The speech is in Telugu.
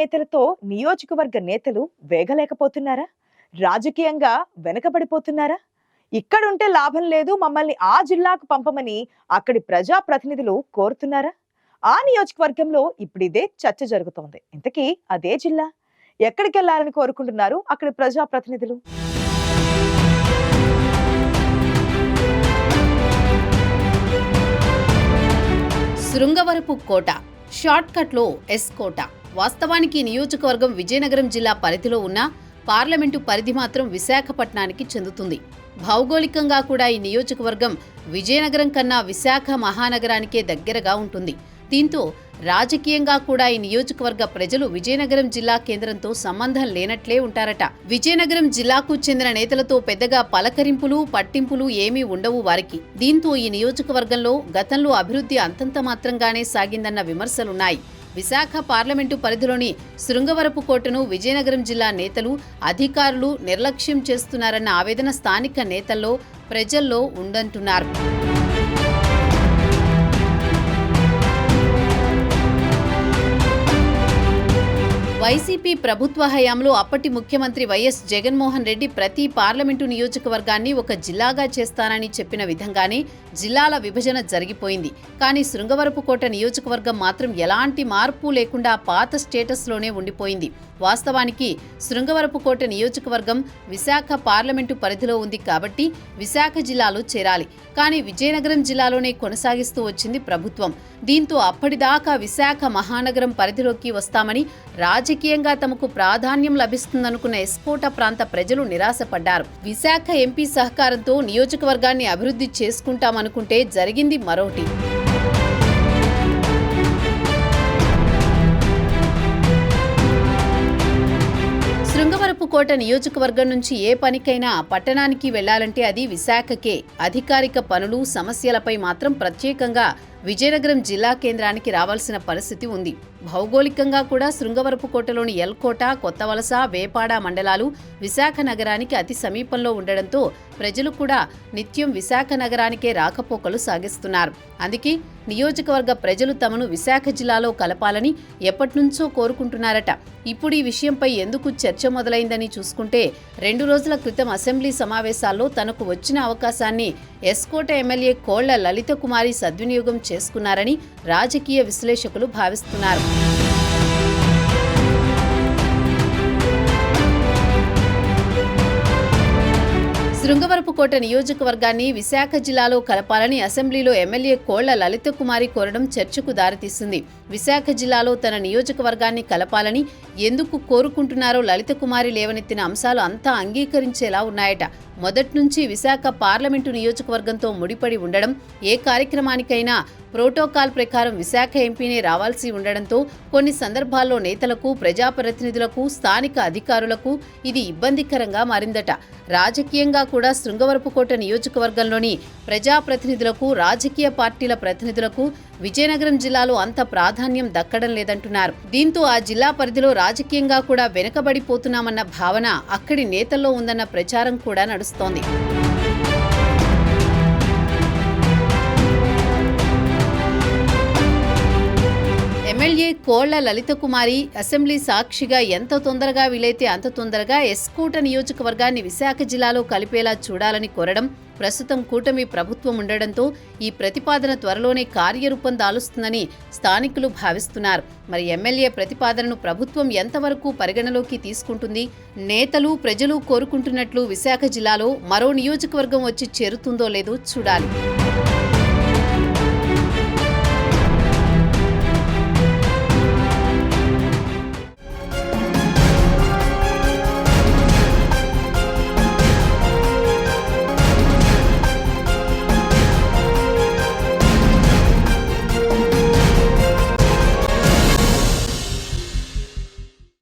నేతలతో నియోజకవర్గ నేతలు వేగలేకపోతున్నారా? రాజకీయంగా వెనకబడిపోతున్నారా? ఇక్కడుంటే లాభం లేదు మమ్మల్ని ఆ జిల్లాకు పంపమని అక్కడి ప్రజా ప్రతినిధులు కోరుతున్నారా? ఆ నియోజకవర్గంలో ఇప్పుడు ఇదే చర్చ జరుగుతోంది. ఇంతకీ అదే జిల్లా? ఎక్కడికి వెళ్ళాలని కోరుకుంటున్నారు అక్కడి ప్రజాప్రతినిధులు? శృంగవరపు కోట షార్ట్కట్లో ఎస్ కోట. వాస్తవానికి ఈ నియోజకవర్గం విజయనగరం జిల్లా పరిధిలో ఉన్న పార్లమెంటు పరిధి మాత్రం విశాఖపట్నానికి చెందుతుంది. భౌగోళికంగా కూడా ఈ నియోజకవర్గం విజయనగరం కన్నా విశాఖ మహానగరానికే దగ్గరగా ఉంటుంది. దీంతో రాజకీయంగా కూడా ఈ నియోజకవర్గ ప్రజలు విజయనగరం జిల్లా కేంద్రంతో సంబంధం లేనట్లే ఉంటారట. విజయనగరం జిల్లాకు చెందిన నేతలతో పెద్దగా పలకరింపులు పట్టింపులు ఏమీ ఉండవు వారికి. దీంతో ఈ నియోజకవర్గంలో గతంలో అభివృద్ధి అంతంత మాత్రంగానే సాగిందన్న విమర్శలున్నాయి. విశాఖ పార్లమెంటు పరిధిలోని శృంగవరపు కోటను విజయనగరం జిల్లా నేతలు అధికారులు నిర్లక్ష్యం చేస్తున్నారన్న ఆవేదన స్థానిక నేతల్లో ప్రజల్లో ఉందంటున్నారు. వైసీపీ ప్రభుత్వ హయాంలో అప్పటి ముఖ్యమంత్రి వైఎస్ జగన్మోహన్ రెడ్డి ప్రతి పార్లమెంటు నియోజకవర్గాన్ని ఒక జిల్లాగా చేస్తానని చెప్పిన విధంగానే జిల్లాల విభజన జరిగిపోయింది. కానీ శృంగవరపుకోట నియోజకవర్గం మాత్రం ఎలాంటి మార్పు లేకుండా పాత స్టేటస్లోనే ఉండిపోయింది. వాస్తవానికి శృంగవరపుకోట నియోజకవర్గం విశాఖ పార్లమెంటు పరిధిలో ఉంది కాబట్టి విశాఖ జిల్లాలో చేరాలి. కానీ విజయనగరం జిల్లాలోనే కొనసాగిస్తూ వచ్చింది ప్రభుత్వం. దీంతో అప్పటిదాకా విశాఖ మహానగరం పరిధిలోకి వస్తామని రాజకీయంగా తమకు ప్రాధాన్యం లభిస్తుందనుకున్న ఎస్కోట ప్రాంత ప్రజలు నిరాశపడ్డారు. విశాఖ ఎంపీ సహకారంతో నియోజకవర్గాన్ని అభివృద్ధి చేసుకుంటామనుకుంటే జరిగింది మరోటి. కోట నియోజకవర్గం నుంచి ఏ పనికైనా పట్టణానికి వెళ్ళాలంటే అది విశాఖకే. అధికారిక పనులు సమస్యలపై మాత్రం ప్రత్యేకంగా విజయనగరం జిల్లా కేంద్రానికి రావాల్సిన పరిస్థితి ఉంది. భౌగోళికంగా కూడా శృంగవరపుకోటలోని ఎల్కోట కొత్తవలస వేపాడ మండలాలు విశాఖ నగరానికి అతి సమీపంలో ఉండడంతో ప్రజలు కూడా నిత్యం విశాఖ నగరానికే రాకపోకలు సాగిస్తున్నారు. అందుకే నియోజకవర్గ ప్రజలు తమను విశాఖ జిల్లాలో కలపాలని ఎప్పటినుంచో కోరుకుంటున్నారట. ఇప్పుడు ఈ విషయంపై ఎందుకు చర్చ మొదలైందని చూసుకుంటే రెండు రోజుల క్రితం అసెంబ్లీ సమావేశాల్లో తనకు వచ్చిన అవకాశాన్ని ఎస్కోట ఎమ్మెల్యే కోళ్ళ లలిత కుమారి సద్వినియోగం చేసుకున్నారని రాజకీయ విశ్లేషకులు భావిస్తున్నారు. శృంగవరపుకోట నియోజకవర్గాన్ని విశాఖ జిల్లాలో కలపాలని అసెంబ్లీలో ఎమ్మెల్యే కోళ్ళ లలిత కుమారి కోరడం చర్చకు దారితీస్తుంది విశాఖ జిల్లాలో తన నియోజకవర్గాన్ని కలపాలని ఎందుకు కోరుకుంటున్నారో లలిత కుమారి లేవనెత్తిన అంశాలు అంతా అంగీకరించేలా ఉన్నాయట. మొదట్నుంచి విశాఖ పార్లమెంటు నియోజకవర్గంతో ముడిపడి ఉండడం ఏ కార్యక్రమానికైనా ప్రోటోకాల్ ప్రకారం విశాఖ ఎంపీనే రావాల్సి ఉండడంతో కొన్ని సందర్భాల్లో నేతలకు ప్రజాప్రతినిధులకు స్థానిక అధికారులకు ఇది ఇబ్బందికరంగా మారిందట. రాజకీయంగా కూడా శృంగవరపుకోట నియోజకవర్గంలోని ప్రజాప్రతినిధులకు రాజకీయ పార్టీల ప్రతినిధులకు విజయనగరం జిల్లాలో అంత ప్రాధాన్యం దక్కడం లేదంటున్నారు. దీంతో ఆ జిల్లా పరిధిలో రాజకీయంగా కూడా వెనుకబడిపోతున్నామన్న భావన అక్కడి నేతల్లో ఉందన్న ప్రచారం కూడా నడుస్తోంది. ఎమ్మెల్యే కోళ్ళ లలిత కుమారి అసెంబ్లీ సాక్షిగా ఎంత తొందరగా వీలైతే అంత తొందరగా ఎస్కూట నియోజకవర్గాన్ని విశాఖ జిల్లాలో కలిపేలా చూడాలని కోరడం ప్రస్తుతం కూటమి ప్రభుత్వం ఉండడంతో ఈ ప్రతిపాదన త్వరలోనే కార్యరూపం దాలుస్తుందని స్థానికులు భావిస్తున్నారు. మరి ఎమ్మెల్యే ప్రతిపాదనను ప్రభుత్వం ఎంతవరకు పరిగణలోకి తీసుకుంటుంది? నేతలు ప్రజలు కోరుకుంటున్నట్లు విశాఖ జిల్లాలో మరో నియోజకవర్గం వచ్చి చేరుతుందో లేదో చూడాలి.